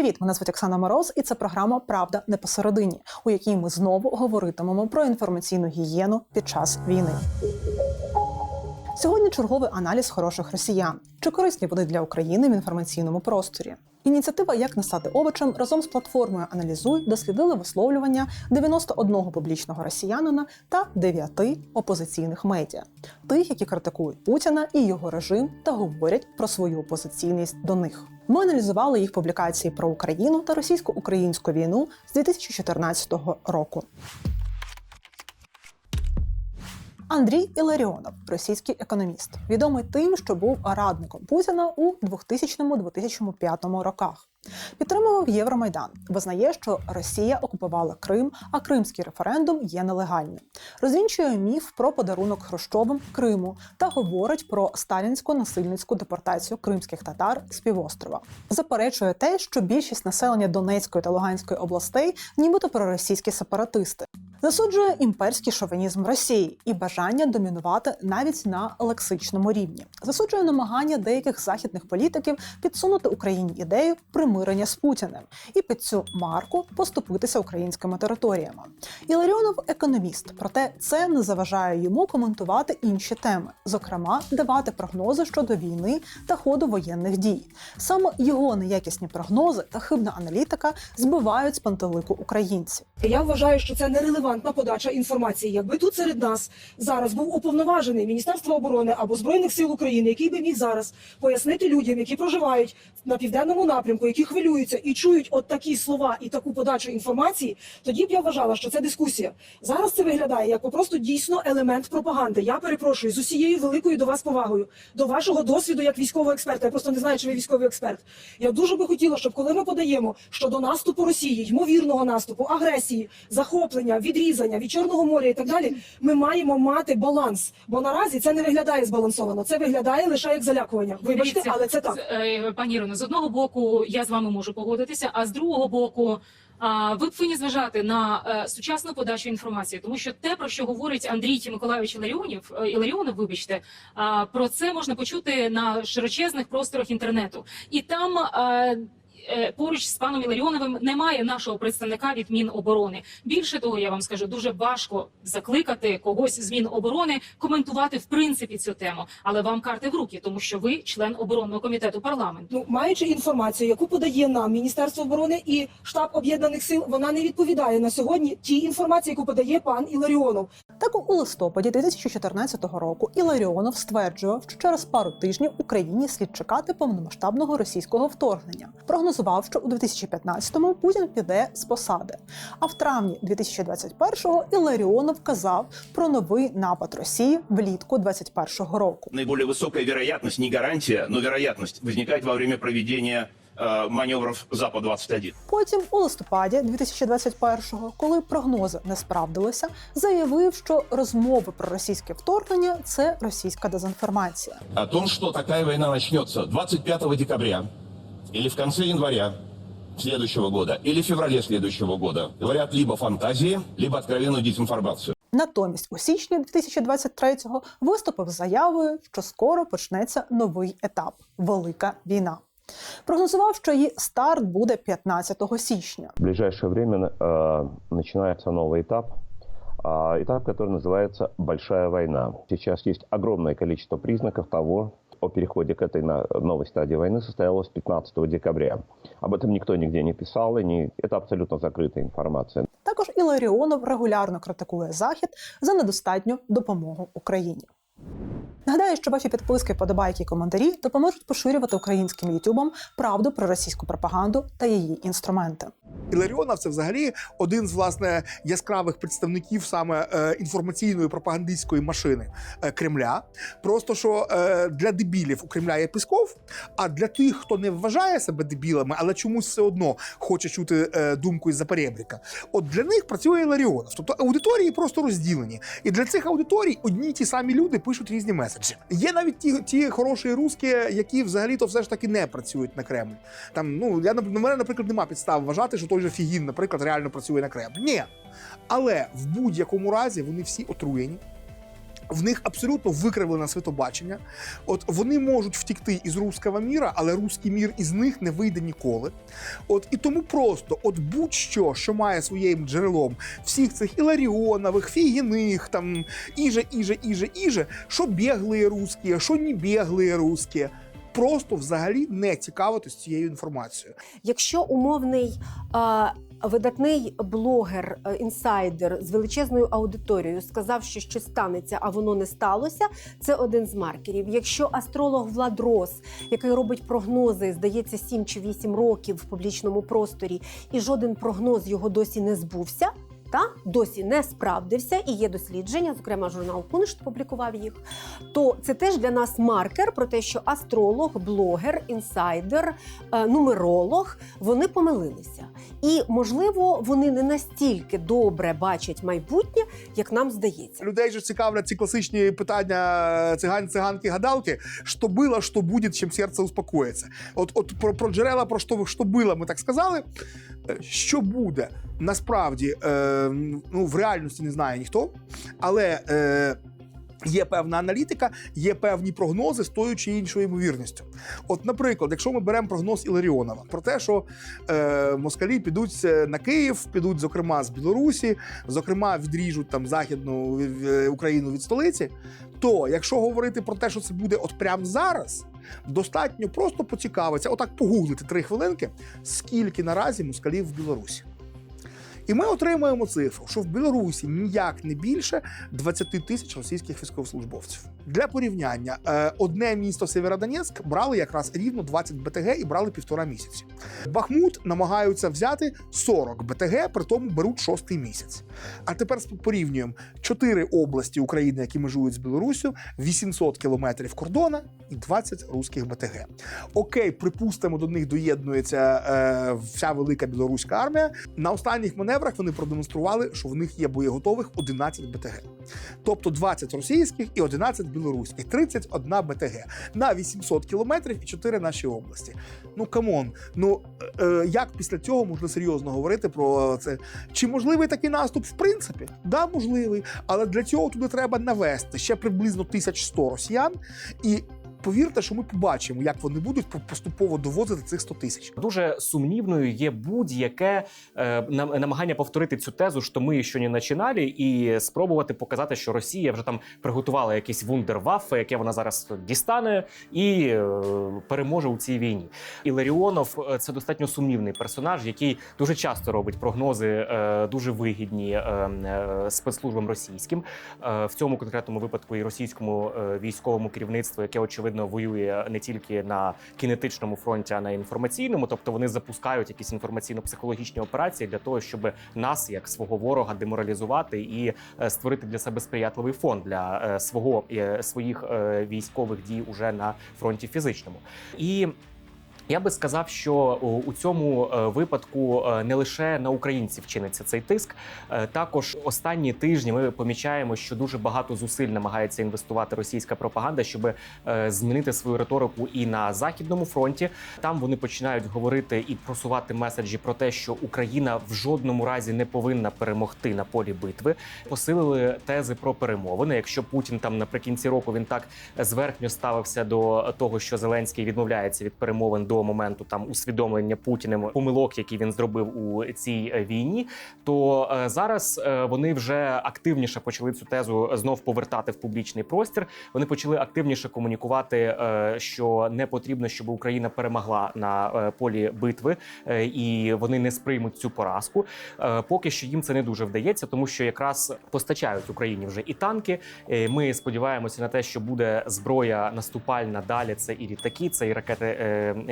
Привіт, мене звуть Оксана Мороз, і це програма Правда не посередині, у якій ми знову говоритимемо про інформаційну гігієну під час війни. Сьогодні черговий аналіз хороших росіян. Чи корисні вони для України в інформаційному просторі? Ініціатива Як не стати овочем разом з платформою Аналізуй дослідили висловлювання 91 публічного росіянина та 9 опозиційних медіа, тих, які критикують Путіна і його режим та говорять про свою опозиційність до них. Ми аналізували їх публікації про Україну та російсько-українську війну з 2014 року. Андрій Іларіонов, російський економіст, відомий тим, що був радником Путіна у 2000-2005 роках. Підтримував Євромайдан, визнає, що Росія окупувала Крим, а кримський референдум є нелегальним. Розвінчує міф про подарунок Хрущовим Криму та говорить про сталінську насильницьку депортацію кримських татар з півострова. Заперечує те, що більшість населення Донецької та Луганської областей, нібито проросійські сепаратисти. Засуджує імперський шовінізм Росії і бажання домінувати навіть на лексичному рівні. Засуджує намагання деяких західних політиків підсунути Україні ідею примирення з Путіним і під цю марку поступитися українськими територіями. Іларіонов економіст, проте це не заважає йому коментувати інші теми, зокрема давати прогнози щодо війни та ходу воєнних дій. Саме його неякісні прогнози та хибна аналітика збивають з пантелику українців. Я вважаю, що це нерелевантна подача інформації. Якби тут серед нас зараз був уповноважений Міністерство оборони або збройних сил України, який би міг зараз пояснити людям, які проживають на південному напрямку, які хвилюються і чують от такі слова і таку подачу інформації, тоді б я вважала, що це дискусія. Зараз це виглядає як просто дійсно елемент пропаганди. Я перепрошую з усією великою до вас повагою, до вашого досвіду як військового експерта. Я просто не знаю, чи ви військовий експерт. Я дуже би хотіла, щоб коли ми подаємо щодо наступу Росії, ймовірного наступу, агресії, захоплення, відрізання від Чорного моря і так далі, ми маємо мати баланс. Бо наразі це не виглядає збалансовано. Це виглядає лише як залякування. Вибачте, але це так. е, Пані Ірино, з одного боку, я з вами можу погодитися, а з другого боку. Ви повинні зважати на е, сучасну подачу інформації, тому що те, про що говорить Андрій Миколайович Іларіонів, е, Іларіонов, вибачте, про це можна почути на широчезних просторах інтернету, і там. Е, Поруч з паном Іларіоновим немає нашого представника від Міноборони. Більше того, я вам скажу, дуже важко закликати когось з Міноборони коментувати в принципі цю тему, але вам карти в руки, тому що ви член оборонного комітету парламенту. Ну, маючи інформацію, яку подає нам Міністерство оборони і штаб об'єднаних сил, вона не відповідає на сьогодні тій інформації, яку подає пан Іларіонов. Так у листопаді 2014 року Іларіонов стверджував, що через пару тижнів Україні слід чекати повномасштабного російського вторгнення. Прогнозував, що у 2015-му Путін піде з посади. А в травні 2021-го Іларіонов казав про новий напад Росії влітку 2021 року. наиболее высокая вероятность, не гарантия, но вероятность возникает во время проведения э, маневров Запад-21. Потім, у листопаді 2021-го, коли прогнози не справдилися, заявив, що розмови про російське вторгнення це російська дезінформація. о том, что такая война начнется 25 декабря или в конце января следующего года или в феврале следующего года, говорят либо фантазии, либо откровенную дезинформацию. Натомість у січні 2023-го виступив з заявою, що скоро почнеться новий етап велика війна. Прогнозував, що її старт буде 15 січня. В ближайшее время э, начинается новый этап, а, этап, который называется «Большая война». Сейчас есть огромное количество признаков того, о переходе к этой на- новой стадии войны состоялось 15 декабря. Об этом никто нигде не писал, и не, это абсолютно закрытая информация. Також Іларіонов регулярно критикує Захід за недостатню допомогу Україні. Нагадаю, що ваші підписки, подобайки і коментарі допоможуть поширювати українським ютубом правду про російську пропаганду та її інструменти. Іларіонов це взагалі один з власне яскравих представників саме е, інформаційної пропагандистської машини е, Кремля. Просто що е, для дебілів у Кремля є Пісков, а для тих, хто не вважає себе дебілами, але чомусь все одно хоче чути думку із-за перебріка, от для них працює Іларіонов. Тобто аудиторії просто розділені. І для цих аудиторій одні ті самі люди пишуть різні меседжі. Є навіть ті, ті хороші русські, які взагалі-то все ж таки не працюють на Кремль. Там, ну, я, на мене, наприклад, нема підстав вважати, що той же Фігін, наприклад, реально працює на Кремль. Ні. Але в будь-якому разі вони всі отруєні. В них абсолютно викривлене світобачення. От вони можуть втікти із руського міра, але руський мір із них не вийде ніколи. От і тому просто, от будь-що, що має своїм джерелом всіх цих Іларіонових, Фігіних, там іже, іже, іже, іже, що біглі русські, що не біглі русські. Просто взагалі не цікавитись цією інформацією. Якщо умовний е, видатний блогер, е, інсайдер з величезною аудиторією сказав, що щось станеться, а воно не сталося, це один з маркерів. Якщо астролог Влад Рос, який робить прогнози, здається, 7 чи 8 років в публічному просторі, і жоден прогноз його досі не збувся. Та досі не справдився, і є дослідження, зокрема журнал Куншт публікував їх. То це теж для нас маркер про те, що астролог, блогер, інсайдер, е, нумеролог вони помилилися. І можливо, вони не настільки добре бачать майбутнє, як нам здається. Людей же цікавлять ці класичні питання цигань, циганки, гадалки. Що було, що буде, чим серце успокоїться. От, от про, про джерела, про що, що було, ми так сказали. Е, Що буде насправді е, ну, в реальності не знає ніхто, але. Е, Є певна аналітика, є певні прогнози з тою чи іншою ймовірністю. От, наприклад, якщо ми беремо прогноз Іларіонова про те, що е, москалі підуть е, на Київ, підуть, зокрема, з Білорусі, зокрема, відріжуть там західну е, Україну від столиці. То якщо говорити про те, що це буде от прямо зараз, достатньо просто поцікавитися, отак погуглити три хвилинки, скільки наразі москалів в Білорусі. І ми отримаємо цифру, що в Білорусі ніяк не більше 20 тисяч російських військовослужбовців. Для порівняння, е, одне місто Сєвєродонецьк брали якраз рівно 20 БТГ і брали півтора місяці. Бахмут намагаються взяти 40 БТГ, при тому беруть шостий місяць. А тепер порівнюємо чотири області України, які межують з Білоруссю, 800 кілометрів кордона і 20 руських БТГ. Окей, припустимо, до них доєднується е, вся велика білоруська армія. На останніх маневрах вони продемонстрували, що в них є боєготових 11 БТГ. Тобто 20 російських і 11 білоруських, 31 БТГ на 800 кілометрів і 4 наші області. Ну камон, ну е, е, як після цього можна серйозно говорити про це? Чи можливий такий наступ? В принципі, да, можливий, але для цього туди треба навести ще приблизно 1100 росіян і. Повірте, що ми побачимо, як вони будуть поступово доводити цих 100 тисяч. Дуже сумнівною є будь-яке е, намагання повторити цю тезу, що ми ще не починали, і спробувати показати, що Росія вже там приготувала якийсь вундерваффе, яке вона зараз дістане і е, переможе у цій війні. Іларіонов е, це достатньо сумнівний персонаж, який дуже часто робить прогнози е, дуже вигідні е, е, спецслужбам російським. Е, в цьому конкретному випадку і російському е, військовому керівництву, яке очевидно воює не тільки на кінетичному фронті, а на інформаційному. Тобто вони запускають якісь інформаційно-психологічні операції для того, щоб нас як свого ворога деморалізувати і е, створити для себе сприятливий фон для е, свого е, своїх військових дій уже на фронті фізичному. І я би сказав, що у- цьому е, випадку е, не лише на українців чиниться цей тиск. Е, Також останні тижні ми помічаємо, що дуже багато зусиль намагається інвестувати російська пропаганда, щоб змінити свою риторику і на західному фронті. Там вони починають говорити і просувати меседжі про те, що Україна в жодному разі не повинна перемогти на полі битви. Посилили тези про перемовини. Якщо Путін там наприкінці року він так зверхньо ставився до того, що Зеленський відмовляється від перемовин до моменту там усвідомлення Путіним помилок, які він зробив у цій е, війні, то е, зараз е, вони вже активніше почали цю тезу знов повертати в публічний простір. Вони почали активніше комунікувати, що не потрібно, щоб Україна перемогла на полі битви, і вони не сприймуть цю поразку. Поки що їм це не дуже вдається, тому що якраз постачають Україні вже і танки. Ми сподіваємося на те, що буде зброя наступальна далі. Це і літаки, це і ракети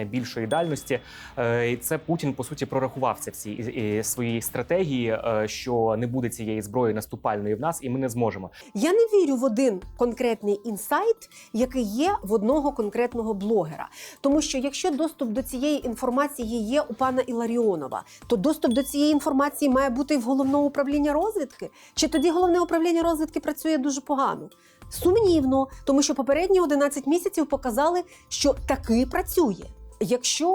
більшої дальності. Е, І це Путін по суті прорахувався всі і- і свої стратегії, е, що не буде цієї зброї наступальної в нас, і ми не зможемо. Я не вірю в один конкретний інсайт, який є в одного конкретного блогера. Тому що якщо доступ до цієї інформації є у пана Іларіонова, то доступ до цієї інформації має бути в головного управління розвідки. Чи тоді головне управління розвідки працює дуже погано? Сумнівно, тому що попередні 11 місяців показали, що таки працює. Якщо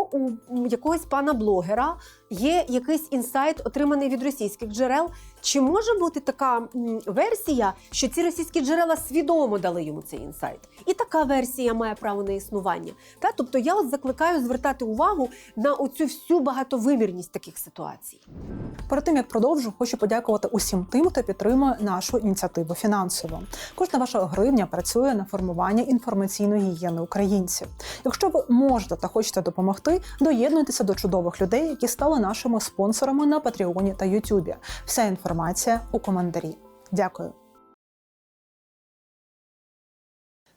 у якогось пана блогера є якийсь інсайт, отриманий від російських джерел. Чи може бути така версія, що ці російські джерела свідомо дали йому цей інсайт? І така версія має право на існування. Та тобто я от закликаю звертати увагу на оцю всю багатовимірність таких ситуацій. Перед тим як продовжу, хочу подякувати усім тим, хто підтримує нашу ініціативу фінансово. Кожна ваша гривня працює на формування інформаційної гігієни українців. Якщо ви можете та хочете допомогти, доєднуйтеся до чудових людей, які стали нашими спонсорами на Патреоні та Ютубі. Вся інформація у коментарі. Дякую.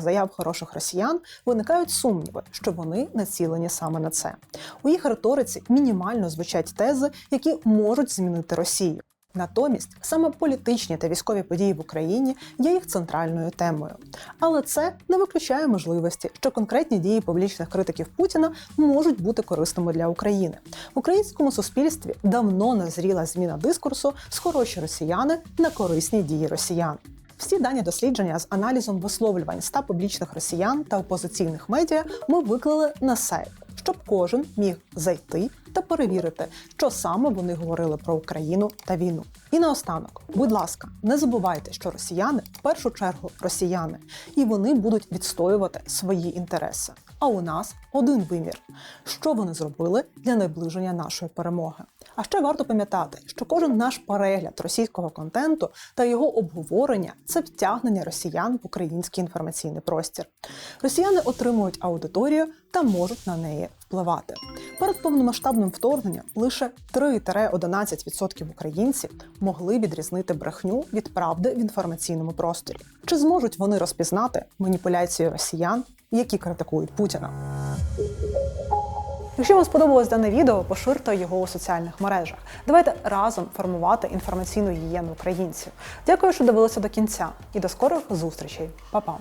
заяв хороших росіян виникають сумніви, що вони націлені саме на це. У їх риториці мінімально звучать тези, які можуть змінити Росію. Натомість саме політичні та військові події в Україні є їх центральною темою. Але це не виключає можливості, що конкретні дії публічних критиків Путіна можуть бути корисними для України. В українському суспільстві давно назріла зміна дискурсу з хороші росіяни на корисні дії росіян. Всі дані дослідження з аналізом висловлювань ста публічних росіян та опозиційних медіа ми виклали на сайт, щоб кожен міг зайти та перевірити, що саме вони говорили про Україну та війну. І наостанок, будь ласка, не забувайте, що росіяни в першу чергу росіяни, і вони будуть відстоювати свої інтереси. А у нас один вимір: що вони зробили для наближення нашої перемоги. А ще варто пам'ятати, що кожен наш перегляд російського контенту та його обговорення це втягнення росіян в український інформаційний простір. Росіяни отримують аудиторію та можуть на неї впливати. Перед повномасштабним вторгненням лише 3-11% українців могли відрізнити брехню від правди в інформаційному просторі. Чи зможуть вони розпізнати маніпуляції росіян, які критикують Путіна? Якщо вам сподобалось дане відео, поширте його у соціальних мережах. Давайте разом формувати інформаційну гігієну українців. Дякую, що дивилися до кінця, і до скорих зустрічей. Па-па!